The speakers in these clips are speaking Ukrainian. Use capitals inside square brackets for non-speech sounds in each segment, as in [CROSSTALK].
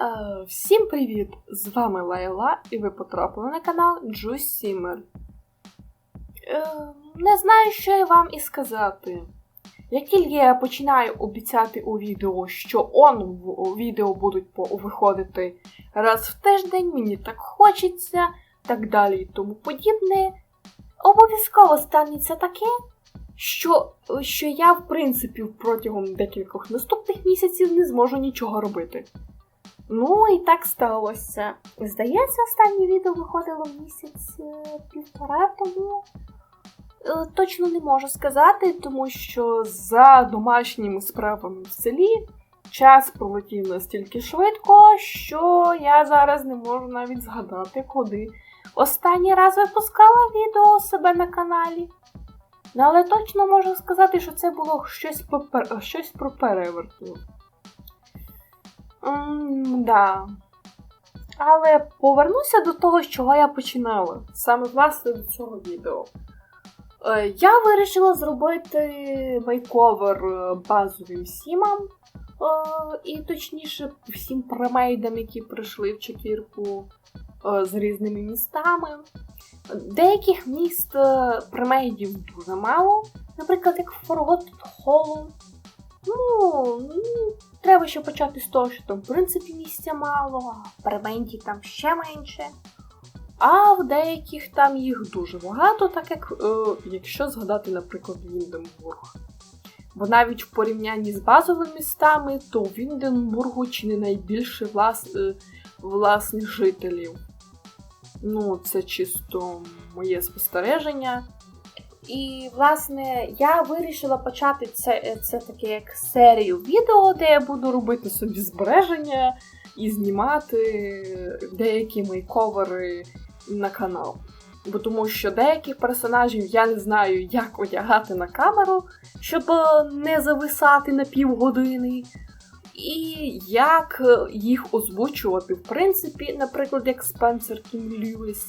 Е, Всім привіт! З вами Лайла, і ви потрапили на канал Juice. Е, Не знаю, що я вам і сказати. Як тільки я починаю обіцяти у відео, що он в- відео будуть виходити раз в тиждень, мені так хочеться, так далі і тому подібне, обов'язково станеться таке, що, що я, в принципі, протягом декількох наступних місяців не зможу нічого робити. Ну і так сталося. Здається, останнє відео виходило місяць е, півтора тому. Е, Точно не можу сказати, тому що за домашніми справами в селі час пролетів настільки швидко, що я зараз не можу навіть згадати, куди останній раз випускала відео себе на каналі. Ну, але точно можу сказати, що це було щось, попер... щось про переверту. М, да. Але повернуся до того, з чого я починала. Саме власне до цього відео. Е, Я вирішила зробити мейковер е, базовим сімам. е, І точніше всім премейдам, які прийшли в четвірку з різними містами. Деяких міст премейдів дуже мало. Наприклад, як Forgotten Hollow. Ну, треба ще почати з того, що там, в принципі, місця мало, а в Перменті там ще менше. А в деяких там їх дуже багато, так як е, якщо згадати, наприклад, Вінденбург. Бо навіть в порівнянні з базовими містами, то в Вінденбургу чи не найбільше влас, е, власних жителів. Ну, це чисто моє спостереження. І, власне, я вирішила почати це, це таке як серію відео, де я буду робити собі збереження і знімати деякі мейковери на канал. Бо тому що деяких персонажів я не знаю, як одягати на камеру, щоб е, не зависати на півгодини. І як е, їх озвучувати, в принципі, наприклад, як Спенсер Кім Льюіс.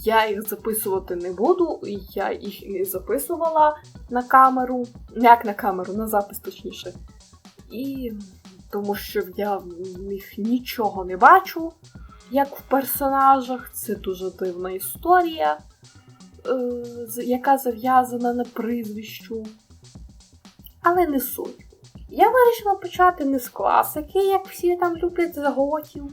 Я їх записувати не буду, я їх не записувала на камеру, як на камеру, на запис точніше. І тому що я в них нічого не бачу, як в персонажах. Це дуже дивна історія, е, яка зав'язана на прізвищу. Але не суть. Я вирішила почати не з класики, як всі там люблять з готів,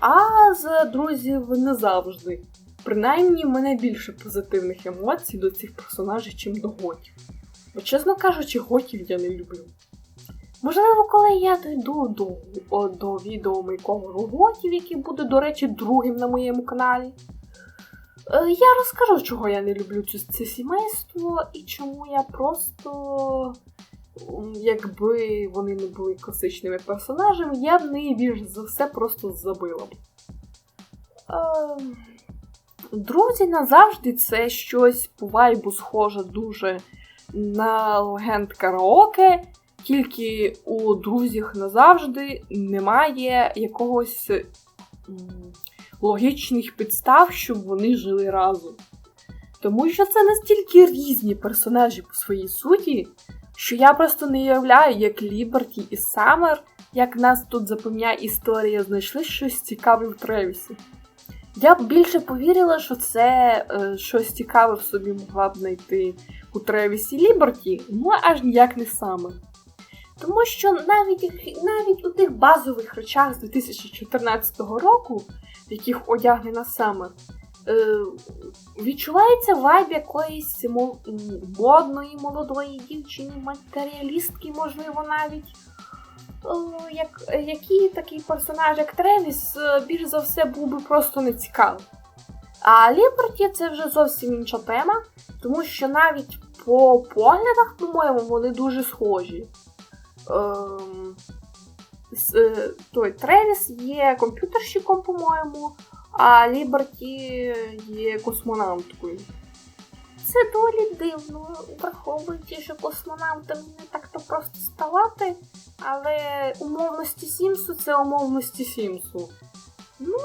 а з друзів не завжди. Принаймні, мене більше позитивних емоцій до цих персонажів, чим до готів. Бо, чесно кажучи, готів я не люблю. Можливо, коли я дійду до, о, до відео мейковеру готів, який буде, до речі, другим на моєму каналі, е, я розкажу, чого я не люблю це, сімейство і чому я просто, якби вони не були класичними персонажами, я б неї більш за все просто забила б. Друзі назавжди це щось по вайбу схоже дуже на легенд караоке, тільки у друзях назавжди немає якогось логічних підстав, щоб вони жили разом. Тому що це настільки різні персонажі по своїй суті, що я просто не уявляю, як Ліберті і Саммер, як нас тут запевняє історія, знайшли щось цікаве в Тревісі. Я б більше повірила, що це е, щось цікаве в собі могла б знайти у Тревісі Ліберті, ну аж ніяк не саме. Тому що навіть, навіть у тих базових речах з 2014 року, в яких одягнена саме, е, відчувається вайб якоїсь модної молодої дівчини, матеріалістки, можливо, навіть. Як, який такий персонаж, як Тревіс, е, більш за все був би просто нецікавий. А Ліберті це вже зовсім інша тема, тому що навіть по поглядах, по-моєму, вони дуже схожі. Ем, е, той Тревіс є комп'ютерщиком, по-моєму, а Ліберті є космонавткою. Це доволі дивно, враховуючи, що космонавтами не так-то просто ставати, але умовності Сімсу це умовності Сімсу. Ну,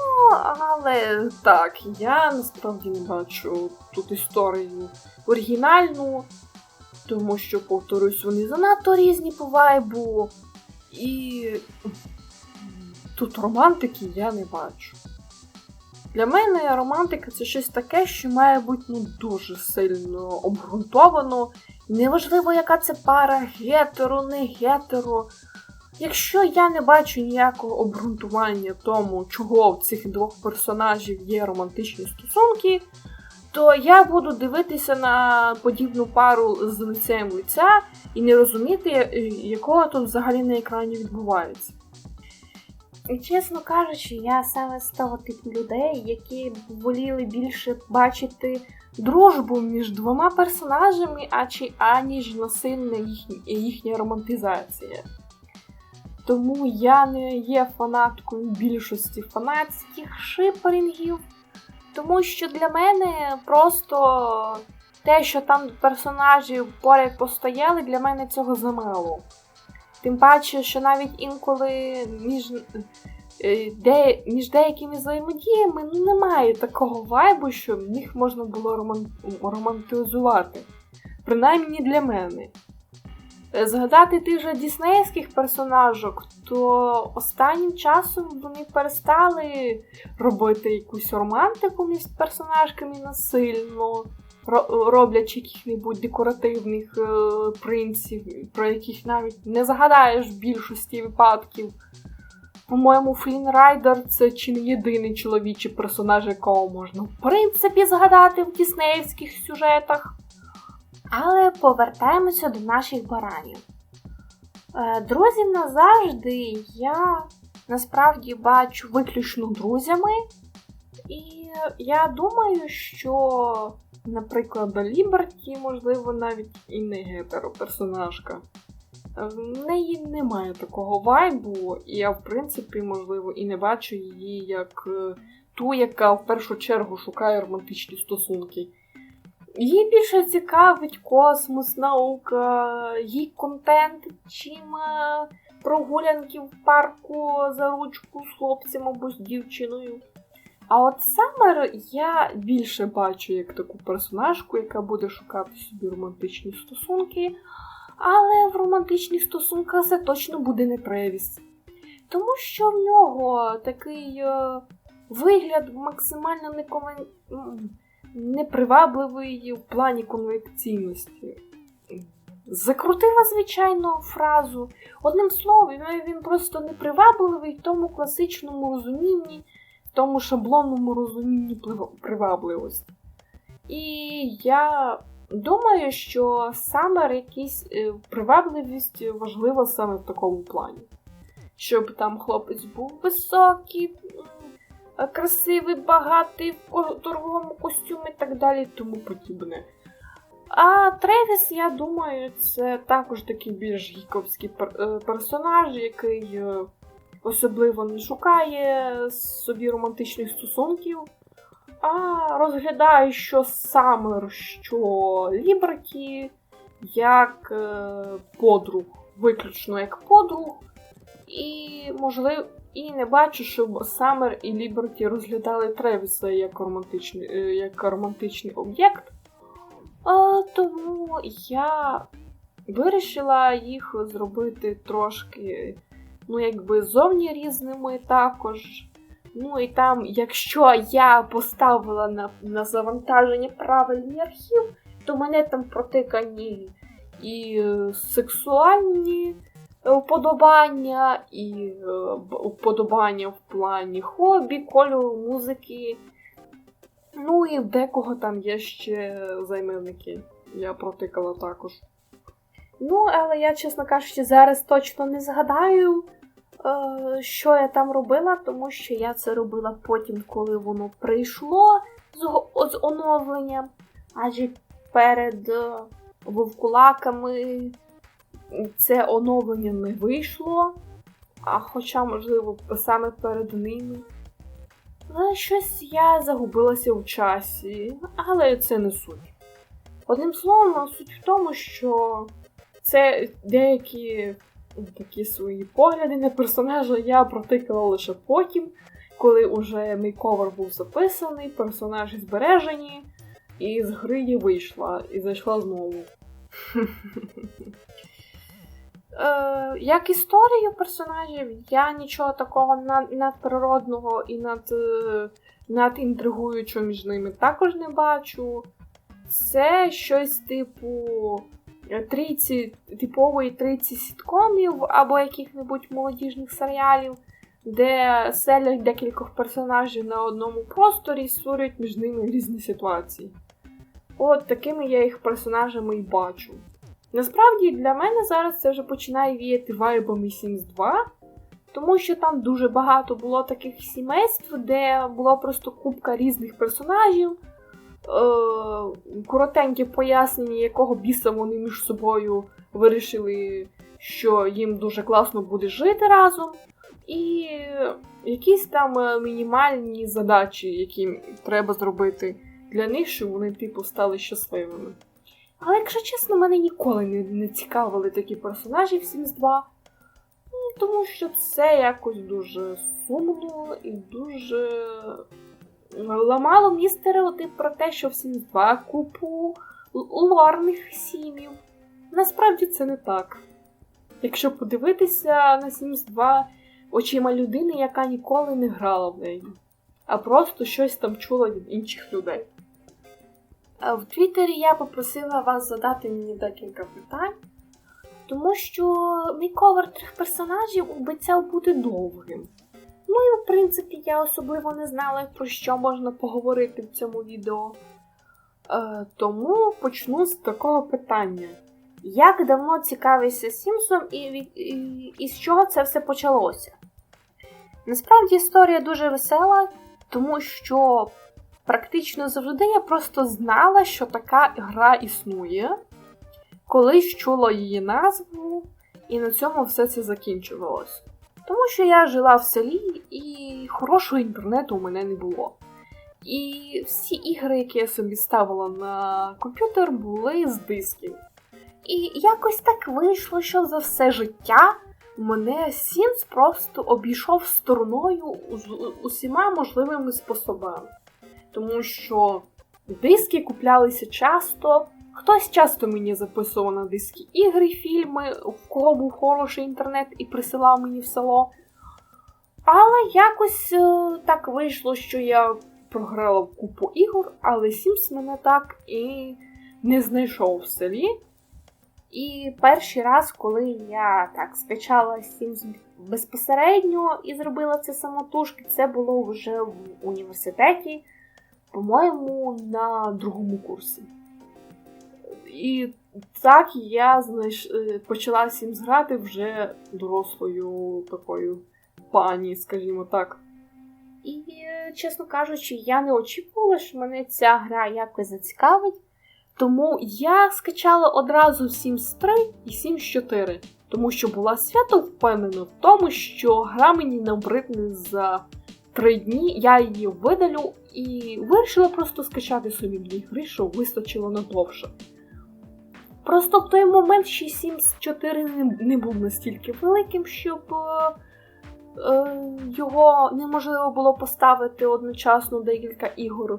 але так, я насправді не бачу тут історію оригінальну, тому що, повторюсь, вони занадто різні по вайбу. І тут романтики я не бачу. Для мене романтика це щось таке, що має бути ну, дуже сильно обґрунтовано. Неважливо, яка це пара, гетеро, не гетеро. Якщо я не бачу ніякого обґрунтування тому, чого в цих двох персонажів є романтичні стосунки, то я буду дивитися на подібну пару з лицем лиця і не розуміти, якого тут взагалі на екрані відбувається. Чесно кажучи, я саме з того типу людей, які воліли більше бачити дружбу між двома персонажами, а чи аніж насильна їхня, їхня романтизація. Тому я не є фанаткою більшості фанатських шиперінгів, тому що для мене просто те, що там персонажі поряд постояли, для мене цього замало. Тим паче, що навіть інколи між е, де, між деякими взаємодіями ну, немає такого вайбу, що їх можна було роман, романтизувати. Принаймні для мене. Е, згадати тих же діснеївських персонажок, то останнім часом вони перестали робити якусь романтику між персонажками насильно роблять яких-небудь декоративних е, принців, про яких навіть не згадаєш в більшості випадків. По-моєму, Флін Райдер це чи не єдиний чоловічий персонаж, якого можна в принципі згадати в діснеївських сюжетах. Але повертаємося до наших баранів. Е, друзів назавжди я насправді бачу виключно друзями, і я думаю, що Наприклад, Ліберті, можливо, навіть і не гетероперсонажка. В неї немає такого вайбу, і я, в принципі, можливо, і не бачу її як е, ту, яка в першу чергу шукає романтичні стосунки. Їй більше цікавить космос, наука, їй контент, чим е, прогулянки в парку за ручку з хлопцем або з дівчиною. А от Саммер я більше бачу як таку персонажку, яка буде шукати собі романтичні стосунки. Але в романтичних стосунках це точно буде не Тревіс. Тому що в нього такий е, вигляд максимально нековен... непривабливий в плані конвекційності. Закрутила, звичайно, фразу. Одним словом, він просто непривабливий в тому класичному розумінні тому шаблонному розумінні привабливості. І я думаю, що саме якісь е, привабливість важлива саме в такому плані. Щоб там хлопець був високий, красивий, багатий в торговому костюмі і так далі, тому подібне. А Тревіс, я думаю, це також такий більш гіковський е, персонаж, який е, особливо не шукає собі романтичних стосунків, а розглядає, що Саммер, що Ліберті як е, подруг, виключно як подруг, і, можливо, і не бачу, щоб Саммер і Ліберті розглядали Тревіса як романтичний е, як романтичний об'єкт. Тому я вирішила їх зробити трошки ну, якби зовні різними також. Ну і там, якщо я поставила на на завантаження правильний архів, то мене там протикані і е, сексуальні вподобання, і е, вподобання в плані хобі, кольору, музики. Ну і декого там є ще займенники. Я протикала також. Ну, але я, чесно кажучи, зараз точно не згадаю, Е, що я там робила, тому що я це робила потім, коли воно прийшло з, оновленням. Адже перед е, вовкулаками це оновлення не вийшло. А хоча, можливо, саме перед ними. Але щось я загубилася в часі, але це не суть. Одним словом, суть в тому, що це деякі такі свої погляди на персонажа я протикала лише потім, коли уже мейковер був записаний, персонажі збережені, і з гри я вийшла і зайшла знову. [LAUGHS] Е, як історію персонажів, я нічого такого над, надприродного і над, е, надінтригуючого між ними також не бачу. Це щось типу трійці, типової трійці сіткомів або яких-небудь молодіжних серіалів, де селять декількох персонажів на одному просторі і створюють між ними різні ситуації. От такими я їх персонажами і бачу. Насправді для мене зараз це вже починає віяти вайбами Sims 2, тому що там дуже багато було таких сімейств, де була просто купка різних персонажів, коротеньке пояснення, якого біса вони між собою вирішили, що їм дуже класно буде жити разом, і якісь там е, мінімальні задачі, які треба зробити для них, щоб вони типу стали щасливими. Але якщо чесно, мене ніколи не, не цікавили такі персонажі в Sims 2. Ну, Тому що це якось дуже сумно і дуже ламало мені стереотип про те, що в Sims 2 купу лорних сімів. Насправді це не так. Якщо подивитися на Sims 2 очима людини, яка ніколи не грала в неї, а просто щось там чула від інших людей. В Твіттері я попросила вас задати мені декілька питань, тому що мій ковер трьох персонажів обіцяв бути довгим. Ну і в принципі я особливо не знала, про що можна поговорити в цьому відео. Е, тому почну з такого питання. Як давно цікавишся Сімсом і, від- і, і з чого це все почалося? Насправді історія дуже весела, тому що Практично завжди я просто знала, що така гра існує, колись чула її назву, і на цьому все це закінчувалось. Тому що я жила в селі і хорошого інтернету у мене не було. І всі ігри, які я собі ставила на комп'ютер, були з дисків. І якось так вийшло, що за все життя мене Sims просто обійшов стороною з усіма можливими способами тому що диски куплялися часто. Хтось часто мені записував на диски ігри, фільми, у кого був хороший інтернет і присилав мені в село. Але якось е, так вийшло, що я програла купу ігор, але Sims мене так і не знайшов в селі. І перший раз, коли я так скачала Sims безпосередньо і зробила це самотужки, це було вже в університеті по-моєму, на другому курсі. І так я знайш... е, почала Sims грати вже дорослою такою пані, скажімо так. І, е, чесно кажучи, я не очікувала, що мене ця гра якось зацікавить. Тому я скачала одразу Sims 3 і Sims 4, тому що була свято впевнена в тому, що гра мені набридне за три дні, я її видалю і вирішила просто скачати собі дві гри, що вистачило надовше. Просто в той момент ще Sims 4 не, був настільки великим, щоб е, е, його неможливо було поставити одночасно декілька ігор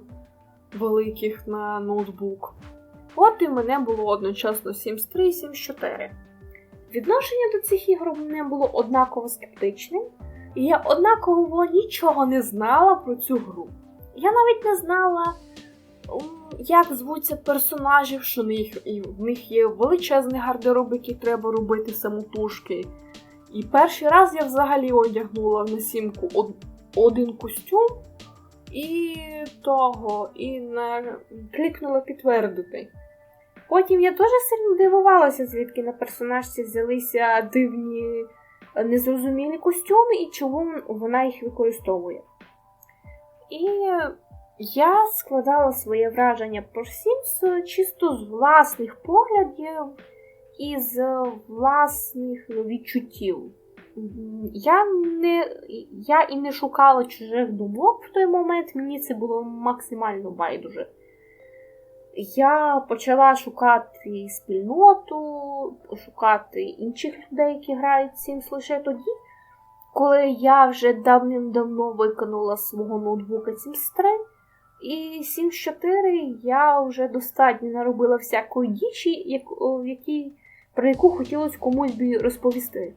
великих на ноутбук. От і мене було одночасно Sims 3 і Sims 4. Відношення до цих ігор мене було однаково скептичним, і я однаково нічого не знала про цю гру. Я навіть не знала, як звуться персонажів, що в них, в них є величезний гардероб, який треба робити самотужки. І перший раз я взагалі одягнула на сімку од- один костюм і того, і на... клікнула підтвердити. Потім я дуже сильно дивувалася, звідки на персонажці взялися дивні незрозумілі костюми і чому вона їх використовує. І я складала своє враження про Sims чисто з власних поглядів і з власних відчуттів. Я не я і не шукала чужих думок в той момент, мені це було максимально байдуже. Я почала шукати спільноту, шукати інших людей, які грають Sims лише тоді, коли я вже давним-давно виконала свого ноутбука Sims 3, і Sims 4 я вже достатньо наробила всякої дічі, як, о, в якій про яку хотілося комусь би розповісти.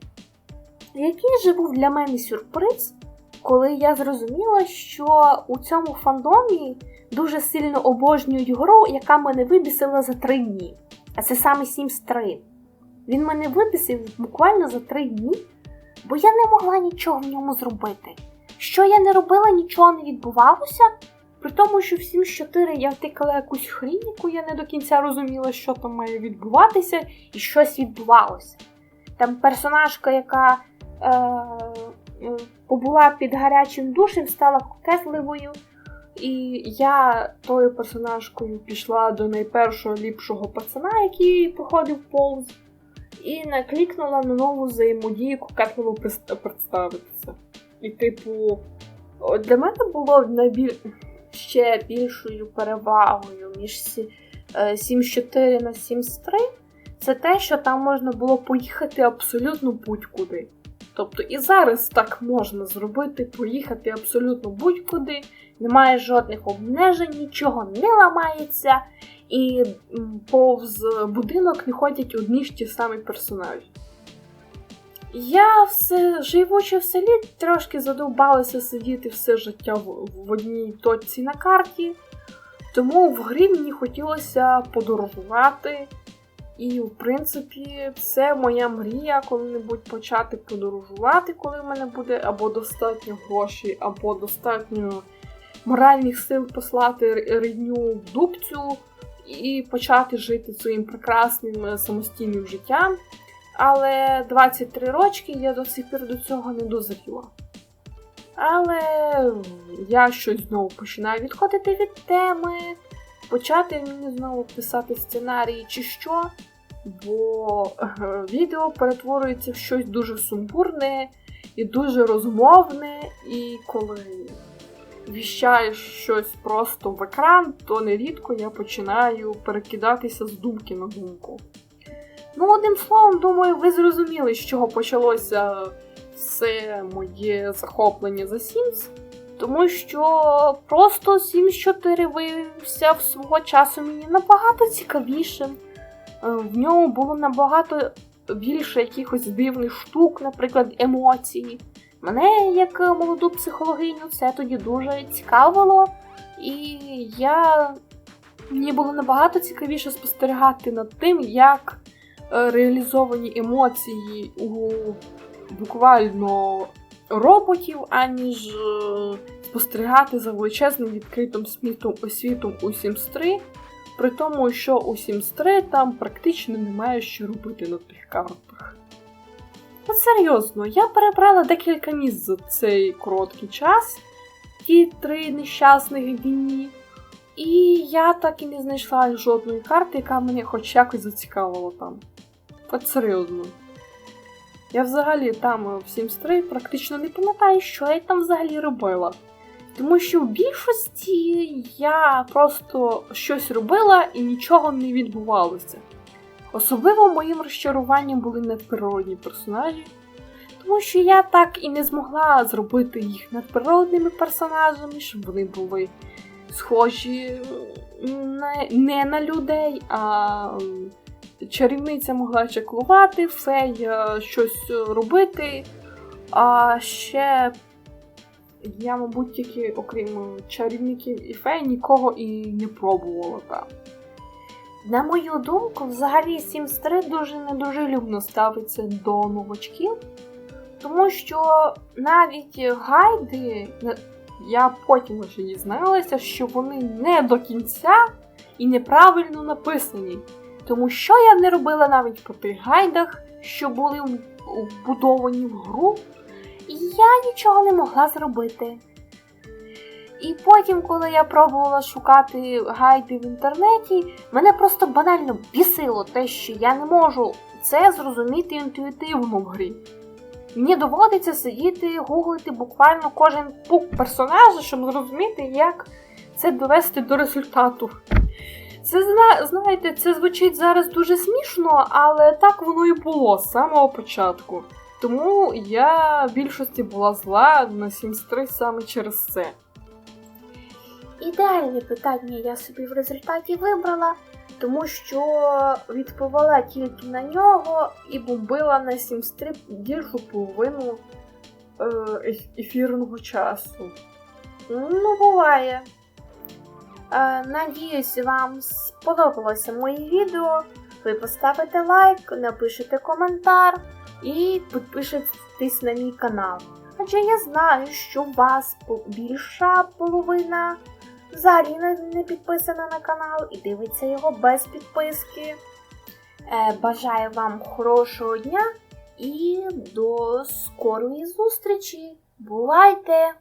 Який же був для мене сюрприз, коли я зрозуміла, що у цьому фандомі дуже сильно обожнюють гру, яка мене вибісила за три дні. А це саме Sims 3. Він мене вибісив буквально за три дні, бо я не могла нічого в ньому зробити. Що я не робила, нічого не відбувалося. При тому, що в Sims 4 я втикала якусь хрінь, яку я не до кінця розуміла, що там має відбуватися, і щось відбувалося. Там персонажка, яка е, е, побула під гарячим душем, стала кокетливою. І я тою персонажкою пішла до найпершого ліпшого пацана, який проходив повз, і наклікнула на нову взаємодію кокетливо представитися. І, типу, для мене було найбіль... ще більшою перевагою між сі... е, Sims 4 на Sims 3 це те, що там можна було поїхати абсолютно будь-куди. Тобто і зараз так можна зробити, поїхати абсолютно будь-куди, немає жодних обмежень, нічого не ламається, і повз будинок не ходять одні ж ті самі персонажі. Я все живучи в селі, трошки задовбалася сидіти все життя в, одній точці на карті, тому в грі мені хотілося подорожувати. І, в принципі, це моя мрія коли-небудь почати подорожувати, коли в мене буде або достатньо грошей, або достатньо моральних сил послати рідню в дубцю і почати жити своїм прекрасним е, самостійним життям. Але 23 рочки я до сих пір до цього не дозріла. Але я щось знову починаю відходити від теми, почати мені знову писати сценарії чи що, бо е, відео перетворюється в щось дуже сумбурне і дуже розмовне, і коли віщаєш щось просто в екран, то нерідко я починаю перекидатися з думки на думку. Ну, одним словом, думаю, ви зрозуміли, з чого почалося все моє захоплення за Sims. Тому що просто Sims 4 виявився в свого часу мені набагато цікавішим. Е, В ньому було набагато більше якихось дивних штук, наприклад, емоцій. Мене, як молоду психологиню, це тоді дуже цікавило, і я мені було набагато цікавіше спостерігати над тим, як реалізовані емоції у буквально роботів, аніж е, спостерігати за величезним відкритим світом, світом у Sims 3, при тому, що у Sims 3 там практично немає що робити на тих картах. От серйозно, я перебрала декілька місць за цей короткий час, ті три нещасних дні, і я так і не знайшла жодної карти, яка мене хоч якось зацікавила там. От серйозно. Я взагалі там е, в Sims 3 практично не пам'ятаю, що я там взагалі робила. Тому що в більшості я просто щось робила і нічого не відбувалося. Особливо моїм розчаруванням були надприродні персонажі, тому що я так і не змогла зробити їх надприродними персонажами, щоб вони були схожі не, не на людей, а чарівниця могла чаклувати, фея щось робити. А ще я, мабуть, тільки окрім чарівників і фей, нікого і не пробувала там. На мою думку, взагалі Sims 3 дуже недружелюбно ставиться до новачків, тому що навіть гайди, я потім вже дізналася, що вони не до кінця і неправильно написані. Тому що я не робила навіть по тих гайдах, що були вбудовані в гру, і я нічого не могла зробити. І потім, коли я пробувала шукати гайди в інтернеті, мене просто банально бісило те, що я не можу це зрозуміти інтуїтивно в грі. Мені доводиться сидіти, гуглити буквально кожен пук персонажа, щоб зрозуміти, як це довести до результату. Це знаєте, це звучить зараз дуже смішно, але так воно і було з самого початку. Тому я в більшості була зла на Sims 3 саме через це. Ідеальне питання я собі в результаті вибрала, тому що відповіла тільки на нього і бомбила на сімстріп більшу половину е, ефірного часу. Ну, буває. Е, надіюсь, вам сподобалося моє відео. Ви поставите лайк, напишете коментар і підпишитесь на мій канал. Адже я знаю, що у вас більша половина взагалі не, не підписана на канал і дивиться його без підписки. Е, бажаю вам хорошого дня і до скорої зустрічі. Бувайте!